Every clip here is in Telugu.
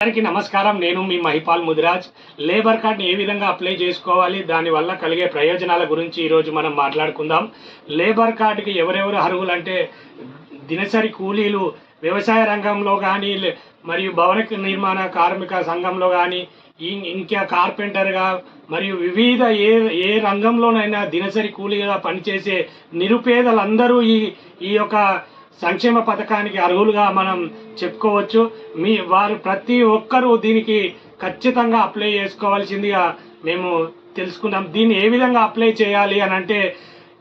అందరికీ నమస్కారం. నేను మీ మహిపాల్ ముదిరాజ్. లేబర్ కార్డ్ని ఏ విధంగా అప్లై చేసుకోవాలి? దానివల్ల కలిగే ప్రయోజనాల గురించి ఈరోజు మనం మాట్లాడుకుందాం. లేబర్ కార్డుకి ఎవరెవరు అర్హులు అంటే దినసరి కూలీలు వ్యవసాయ రంగంలో కానీ మరియు భవన నిర్మాణ కార్మిక సంఘంలో కానీ ఇంకా కార్పెంటర్గా మరియు వివిధ ఏ ఏ రంగంలోనైనా దినసరి కూలీగా పనిచేసే నిరుపేదలందరూ ఈ ఈ యొక్క సంక్షేమ పథకానికి అర్హులుగా మనం చెప్పుకోవచ్చు. మీ వారు ప్రతి ఒక్కరూ దీనికి ఖచ్చితంగా అప్లై చేసుకోవాల్సిందిగా మేము తెలుసుకున్నాం. దీన్ని ఏ విధంగా అప్లై చేయాలి అని అంటే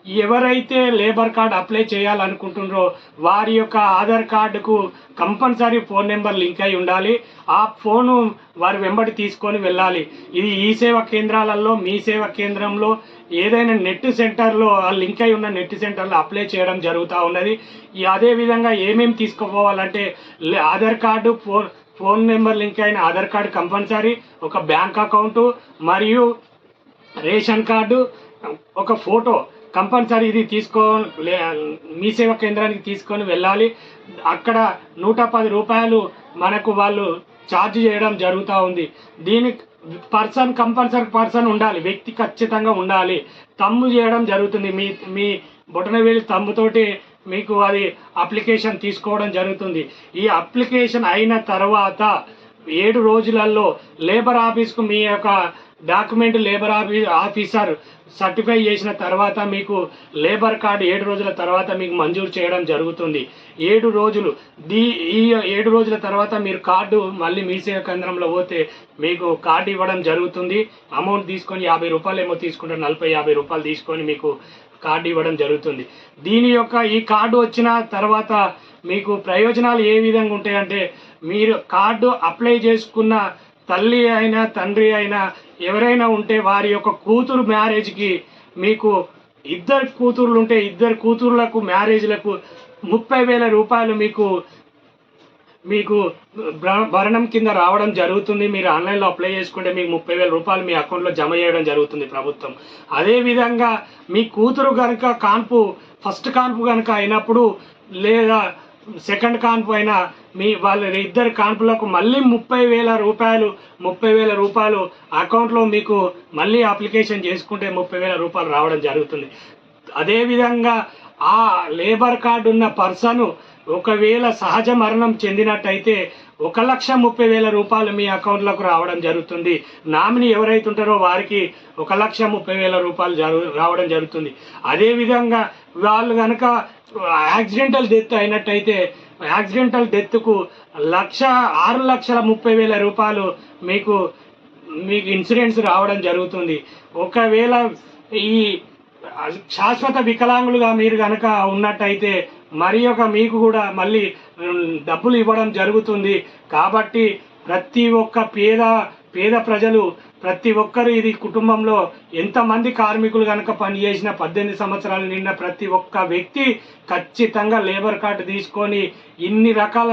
ఎవరైతే లేబర్ కార్డ్ అప్లై చేయాలనుకుంటున్నారో వారి యొక్క ఆధార్ కార్డుకు కంపల్సరీ ఫోన్ నెంబర్ లింక్ అయి ఉండాలి. ఆ ఫోను వారు వెంబడి తీసుకొని వెళ్ళాలి. ఇది ఈ సేవా కేంద్రాలలో మీ సేవా కేంద్రంలో ఏదైనా నెట్ సెంటర్లో ఆ లింక్ అయి ఉన్న నెట్ సెంటర్లో అప్లై చేయడం జరుగుతూ ఉన్నది. అదేవిధంగా ఏమేమి తీసుకుపోవాలంటే లే- Aadhaar card phone phone number link అయిన ఆధార్ కార్డు కంపల్సరీ ఒక బ్యాంక్ అకౌంటు మరియు రేషన్ కార్డు ఒక ఫోటో కంపల్సరీ ఇది తీసుకో లే- మీ సేవ కేంద్రానికి తీసుకొని వెళ్ళాలి. అక్కడ నూట పది రూపాయలు మనకు వాళ్ళు ఛార్జ్ చేయడం జరుగుతూ ఉంది. దీనికి పర్సన్ కంపల్సరీ పర్సన్ ఉండాలి వ్యక్తి ఖచ్చితంగా ఉండాలి. తమ్ము చేయడం జరుగుతుంది. మీ మీ బొటనవేలి తమ్ముతోటి మీకు అది అప్లికేషన్ తీసుకోవడం జరుగుతుంది. ఈ అప్లికేషన్ అయిన తర్వాత ఏడు రోజులలో లేబర్ ఆఫీస్కు మీ యొక్క document labour office officer certify చేసిన తర్వాత మీకు లేబర్ కార్డు ఏడు రోజుల తర్వాత మీకు మంజూరు చేయడం జరుగుతుంది. ఏడు రోజులు దీ ఈ ఏడు రోజుల తర్వాత మీరు కార్డు మళ్ళీ మీ సేవ కేంద్రంలో పోతే మీకు కార్డు ఇవ్వడం జరుగుతుంది. అమౌంట్ తీసుకొని యాభై రూపాయలు ఏమో తీసుకుంటారు. నలభై యాభై రూపాయలు తీసుకొని మీకు కార్డు ఇవ్వడం జరుగుతుంది. దీని యొక్క ఈ కార్డు వచ్చిన తర్వాత మీకు ప్రయోజనాలు ఏ విధంగా ఉంటాయంటే మీరు కార్డు అప్లై చేసుకున్న తల్లి అయినా తండ్రి అయినా ఎవరైనా ఉంటే వారి యొక్క కూతురు మ్యారేజ్కి మీకు ఇద్దరు కూతుర్లు ఉంటే ఇద్దరు కూతుర్లకు మ్యారేజ్లకు ముప్పై వేల రూపాయలు మీకు మీకు భరణం కింద రావడం జరుగుతుంది. మీరు ఆన్లైన్లో అప్లై చేసుకుంటే మీకు ముప్పై వేల రూపాయలు మీ అకౌంట్లో జమ చేయడం జరుగుతుంది ప్రభుత్వం. అదేవిధంగా మీ కూతురు కనుక కాన్పు ఫస్ట్ కాన్పు కనుక అయినప్పుడు లేదా సెకండ్ కాన్పు అయినా మీ వాళ్ళ ఇద్దరు కాన్పులకు మళ్ళీ ముప్పై వేల రూపాయలు ముప్పై వేల రూపాయలు అకౌంట్లో మీకు మళ్ళీ అప్లికేషన్ చేసుకుంటే ముప్పై వేల రూపాయలు రావడం జరుగుతుంది. అదేవిధంగా ఆ లేబర్ కార్డు ఉన్న పర్సన్ ఒకవేళ సహజ మరణం చెందినట్టయితే ఒక లక్ష ముప్పై వేల రూపాయలు మీ అకౌంట్లకు రావడం జరుగుతుంది. నామినీ ఎవరైతే ఉంటారో వారికి ఒక లక్ష ముప్పై వేల రూపాయలు జరు రావడం జరుగుతుంది. అదేవిధంగా వాళ్ళు కనుక యాక్సిడెంటల్ డెత్ అయినట్టయితే యాక్సిడెంటల్ డెత్కు లక్ష ఆరు లక్షల ముప్పై వేల రూపాయలు మీకు మీకు ఇన్సూరెన్స్ రావడం జరుగుతుంది. ఒకవేళ ఈ శాశ్వత వికలాంగులుగా మీరు కనుక ఉన్నట్టయితే మరి ఒక మీకు కూడా మళ్ళీ డబ్బులు ఇవ్వడం జరుగుతుంది. కాబట్టి ప్రతి ఒక్క పేద పేద ప్రజలు ప్రతి ఒక్కరు ఇది కుటుంబంలో ఎంతమంది కార్మికులు కనుక పనిచేసిన పద్దెనిమిది సంవత్సరాలు నిండిన ప్రతి ఒక్క వ్యక్తి ఖచ్చితంగా లేబర్ కార్డు తీసుకొని ఇన్ని రకాల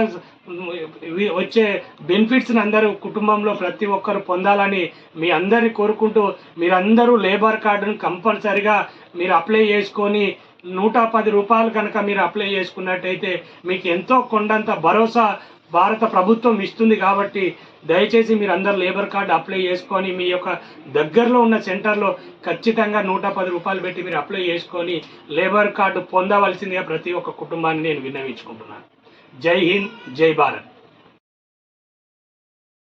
వచ్చే బెనిఫిట్స్ని అందరూ కుటుంబంలో ప్రతి ఒక్కరు పొందాలని మీ అందరిని కోరుకుంటూ మీరందరూ లేబర్ కార్డును కంపల్సరిగా మీరు అప్లై చేసుకొని నూట పది రూపాయలు కనుక మీరు అప్లై చేసుకున్నట్టయితే మీకు ఎంతో కొండంత భరోసా భారత ప్రభుత్వం ఇస్తుంది కాబట్టి దయచేసి మీరు అందరు లేబర్ కార్డు అప్లై చేసుకొని మీ యొక్క దగ్గరలో ఉన్న సెంటర్లో ఖచ్చితంగా నూట పది రూపాయలు పెట్టి మీరు అప్లై చేసుకొని లేబర్ కార్డు పొందవలసిందిగా ప్రతి ఒక్క కుటుంబాన్ని నేను విన్నవించుకుంటున్నాను. జై హింద్ జై భారత్.